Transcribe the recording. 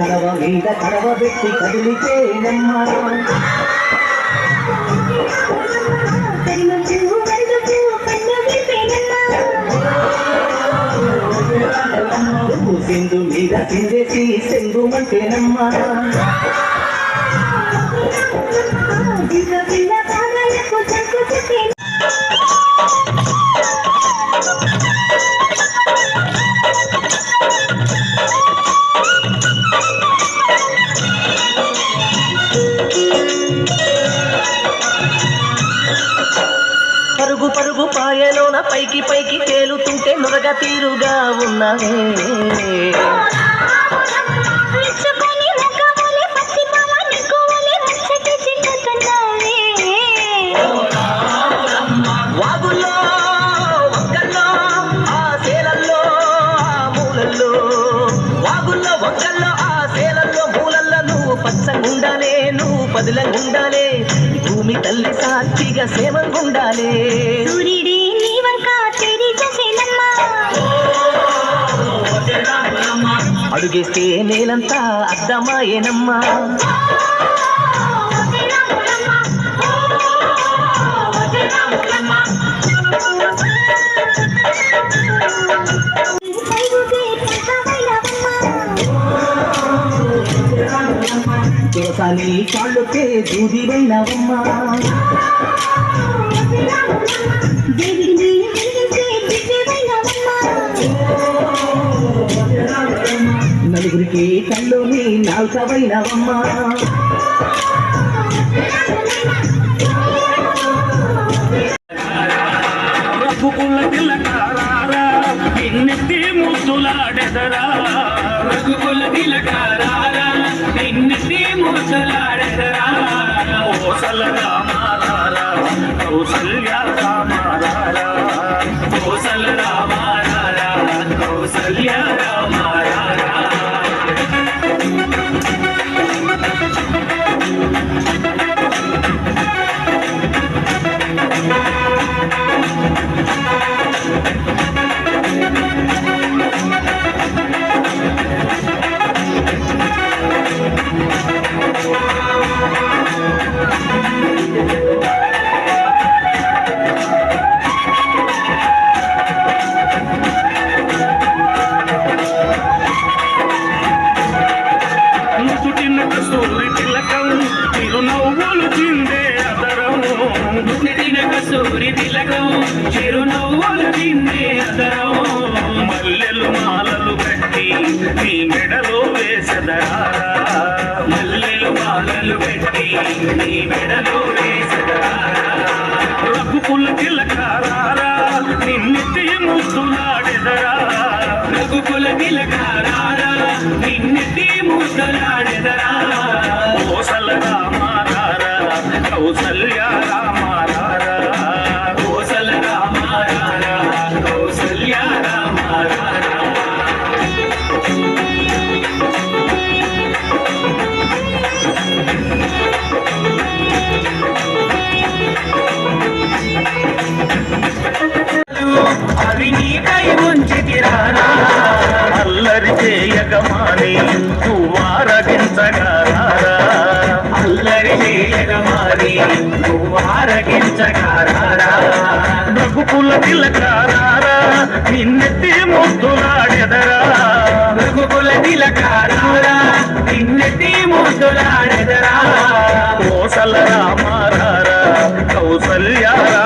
కడవ మీద కడవ పెట్టి కదిలితేనమ్మా నువ్వు బిందు మీద చిందేసి సెంగుమంటేనమ్మా పరుగు పరుగు పాయలోన పైకి పైకి తేలుతుంటే నురగ తీరుగా ఉన్నవే వాగుల్లో ఆ సేలల్లో ఆ మూలల్లో. వాగుల్లో ఆ మూలల్లో నువ్వు పచ్చగుండాలే నువ్వు పదిలంగుండాలే భూమి తల్లి సాక్షిగా సేవంగుండాలే సూర్యుడి అడుగేస్తే నేలంతా అద్దమాయేనమ్మా నీ కాళ్ళుకే దూదివైనవమ్మా దేవుడిని వెలిగించే దివ్యమైనవమ్మా నలుగురికి కళ్ళుని నాల్కవైనవమ్మా రఘుకుల తిలకారా నిన్నెత్తి ముద్దులాడెదరా రఘుకుల తిలకారా నిన్నెత్తి ముద్దులాడెదరా కౌసల్య రామారా నీ మెడలో వేసదరారా మల్లెలు మాలలు పెట్టి నీ మెడలో వేసదరారా రఘుకుల తిలకారా నిన్నెత్తి ముద్దులాడెదరా. రఘుకుల తిలకారా నిన్నెత్తి ముద్దులాడెదరా. కోసల రామారా కౌసల్యా అల్లరిజేయగమాని నువ్వారగించగారా అల్లరిజేయగమాని నువ్వారగించగారా రఘుకుల తిలకారారా నిన్నెత్తి ముద్దులాడెదరా రఘుకుల తిలకారారా నిన్నెత్తి ముద్దులాడెదరా కోసల రామారారా కౌసల్యారా